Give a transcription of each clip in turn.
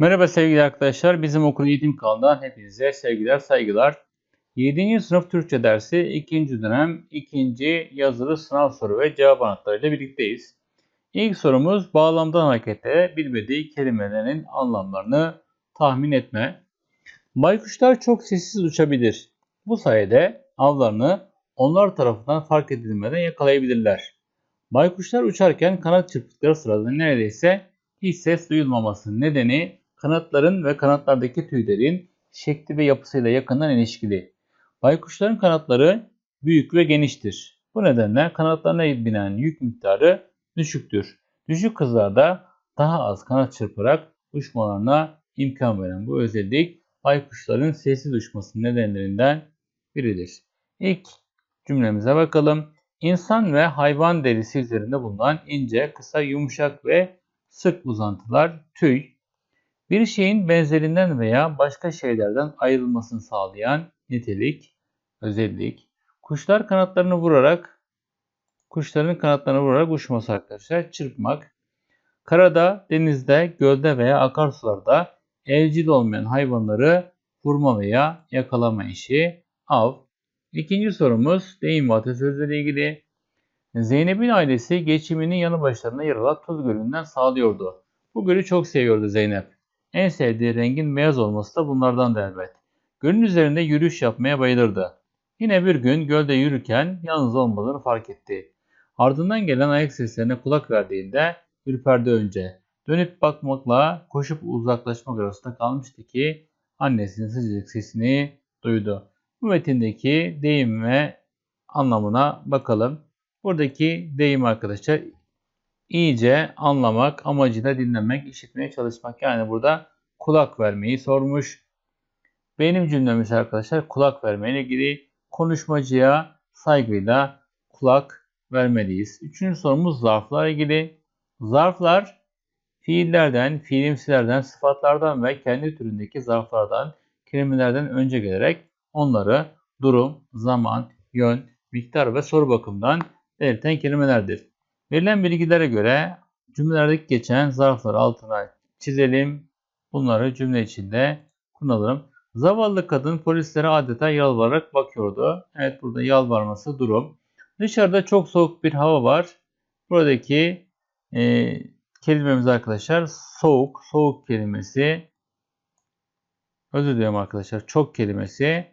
Merhaba sevgili arkadaşlar. Bizim okul eğitim kanalından hepinize sevgiler, saygılar. 7. sınıf Türkçe dersi 2. dönem 2. yazılı sınav soru ve cevap anahtarıyla birlikteyiz. İlk sorumuz bağlamdan hareketle bilmediği kelimelerin anlamlarını tahmin etme. Baykuşlar çok sessiz uçabilir. Bu sayede avlarını onlar tarafından fark edilmeden yakalayabilirler. Baykuşlar uçarken kanat çırptıkları sırada neredeyse hiç ses duyulmaması nedeni kanatların ve kanatlardaki tüylerin şekli ve yapısıyla yakından ilişkili. Baykuşların kanatları büyük ve geniştir. Bu nedenle kanatlarına binen yük miktarı düşüktür. Düşük hızlarda daha az kanat çırparak uçmalarına imkan veren bu özellik baykuşların sessiz uçması nedenlerinden biridir. İlk cümlemize bakalım. İnsan ve hayvan derisi üzerinde bulunan ince, kısa, yumuşak ve sık uzantılar tüy, bir şeyin benzerinden veya başka şeylerden ayrılmasını sağlayan nitelik, özellik. Kuşlar kanatlarını vurarak kuşların kanatlarını vurarak uçması arkadaşlar. Çırpmak. Karada, denizde, gölde veya akarsularda evcil olmayan hayvanları vurma veya yakalama işi. Av. İkinci sorumuz deyim ve atasözleri ilgili. Zeynep'in ailesi geçimini yanı başlarına yer alan Tuz Gölü'nden sağlıyordu. Bu gölü çok seviyordu Zeynep. En sevdiği rengin beyaz olması da bunlardan da elbet. Gölün üzerinde yürüyüş yapmaya bayılırdı. Yine bir gün gölde yürürken yalnız olmadığını fark etti. Ardından gelen ayak seslerine kulak verdiğinde ürperdi önce. Dönüp bakmakla koşup uzaklaşmak arasında kalmıştı ki annesinin sıcacık sesini duydu. Bu metindeki deyim ve anlamına bakalım. Buradaki deyim arkadaşlar iyice anlamak, amacıyla dinlemek, işitmeye çalışmak. Yani burada kulak vermeyi sormuş. Benim cümlemiz arkadaşlar kulak vermeyle ilgili konuşmacıya saygıyla kulak vermeliyiz. Üçüncü sorumuz zarflar ilgili. Zarflar fiillerden, fiilimsilerden, sıfatlardan ve kendi türündeki zarflardan, kelimelerden önce gelerek onları durum, zaman, yön, miktar ve soru bakımından belirten kelimelerdir. Verilen bilgilere göre cümlelerdeki geçen zarfları altına çizelim. Bunları cümle içinde kullanalım. Zavallı kadın polislere adeta yalvararak bakıyordu. Evet burada yalvarması durum. Dışarıda çok soğuk bir hava var. Buradaki e, kelimemiz arkadaşlar soğuk. Soğuk kelimesi. Özür diliyorum arkadaşlar. Çok kelimesi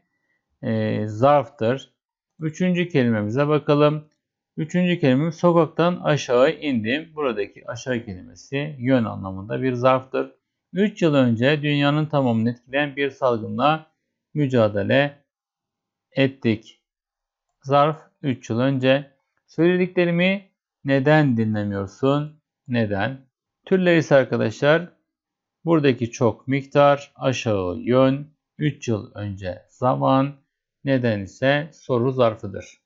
e, zarftır. Üçüncü kelimemize bakalım. Üçüncü kelime sokaktan aşağı indim. Buradaki aşağı kelimesi yön anlamında bir zarftır. 3 yıl önce dünyanın tamamını etkileyen bir salgınla mücadele ettik. Zarf 3 yıl önce. Söylediklerimi neden dinlemiyorsun? Neden? Türler ise arkadaşlar buradaki çok miktar, aşağı yön, 3 yıl önce zaman, neden ise soru zarfıdır.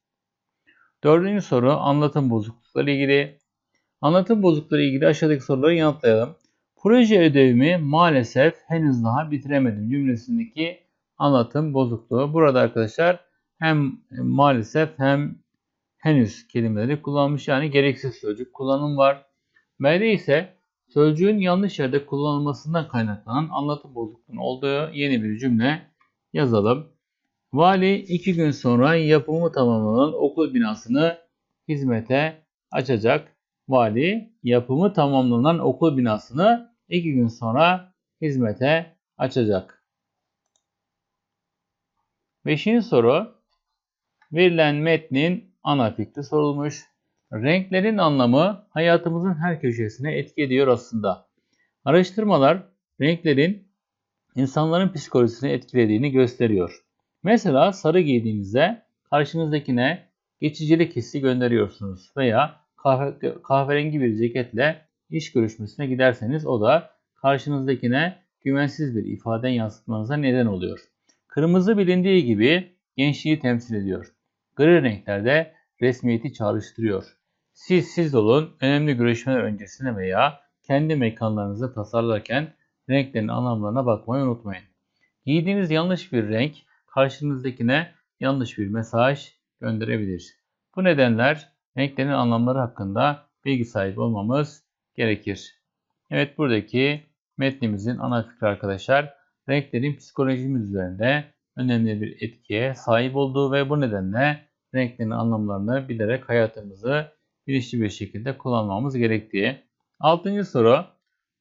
Dördüncü soru anlatım bozuklukları ilgili. Anlatım bozuklukları ilgili aşağıdaki soruları yanıtlayalım. Proje ödevimi maalesef henüz daha bitiremedim cümlesindeki anlatım bozukluğu. Burada arkadaşlar hem maalesef hem henüz kelimeleri kullanmış yani gereksiz sözcük kullanım var. B'de ise sözcüğün yanlış yerde kullanılmasından kaynaklanan anlatım bozukluğunun olduğu yeni bir cümle yazalım. Vali iki gün sonra yapımı tamamlanan okul binasını hizmete açacak. Vali yapımı tamamlanan okul binasını iki gün sonra hizmete açacak. Beşinci soru. Verilen metnin ana fikri sorulmuş. Renklerin anlamı hayatımızın her köşesine etki ediyor aslında. Araştırmalar renklerin insanların psikolojisini etkilediğini gösteriyor. Mesela sarı giydiğinizde karşınızdakine geçicilik hissi gönderiyorsunuz veya kahve, kahverengi bir ceketle iş görüşmesine giderseniz o da karşınızdakine güvensiz bir ifade yansıtmanıza neden oluyor. Kırmızı bilindiği gibi gençliği temsil ediyor. Gri renklerde resmiyeti çağrıştırıyor. Siz siz olun önemli görüşmeler öncesine veya kendi mekanlarınızı tasarlarken renklerin anlamlarına bakmayı unutmayın. Giydiğiniz yanlış bir renk karşınızdakine yanlış bir mesaj gönderebilir. Bu nedenler renklerin anlamları hakkında bilgi sahibi olmamız gerekir. Evet buradaki metnimizin ana fikri arkadaşlar. Renklerin psikolojimiz üzerinde önemli bir etkiye sahip olduğu ve bu nedenle renklerin anlamlarını bilerek hayatımızı bilinçli bir şekilde kullanmamız gerektiği. Altıncı soru.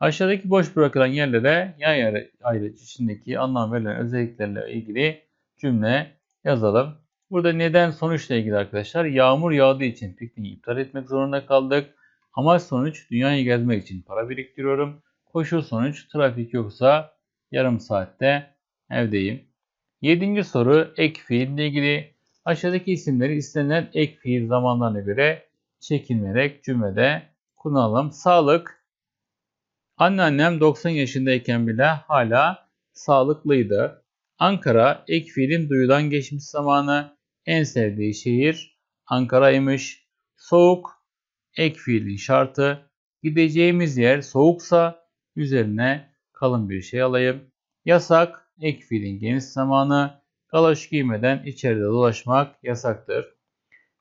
Aşağıdaki boş bırakılan yerlere yay ayrı- ayrıcı içindeki anlam verilen özelliklerle ilgili cümle yazalım. Burada neden sonuçla ilgili arkadaşlar. Yağmur yağdığı için pikniği iptal etmek zorunda kaldık. Amaç sonuç dünyayı gezmek için para biriktiriyorum. Koşul sonuç trafik yoksa yarım saatte evdeyim. Yedinci soru ek fiille ilgili. Aşağıdaki isimleri istenilen ek fiil zamanlarına göre çekilmeyerek cümlede kullanalım. Sağlık. Anneannem 90 yaşındayken bile hala sağlıklıydı. Ankara ek fiilin duyulan geçmiş zamanı. En sevdiği şehir Ankara'ymış. Soğuk ek şartı. Gideceğimiz yer soğuksa üzerine kalın bir şey alayım. Yasak ek fiilin geniş zamanı. Galoş giymeden içeride dolaşmak yasaktır.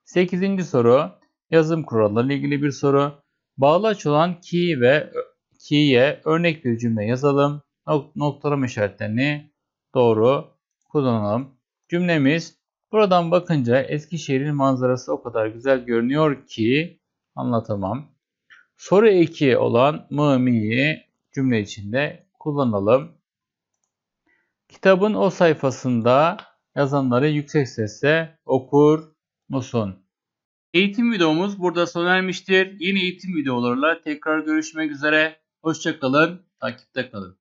8. soru yazım kurallarıyla ilgili bir soru. Bağlaç olan ki ve ki'ye örnek bir cümle yazalım. Nok- Noktalama işaretlerini doğru kullanalım. Cümlemiz buradan bakınca Eskişehir'in manzarası o kadar güzel görünüyor ki anlatamam. Soru eki olan mı mi'yi cümle içinde kullanalım. Kitabın o sayfasında yazanları yüksek sesle okur musun? Eğitim videomuz burada sona ermiştir. Yeni eğitim videolarıyla tekrar görüşmek üzere. Hoşçakalın, takipte kalın.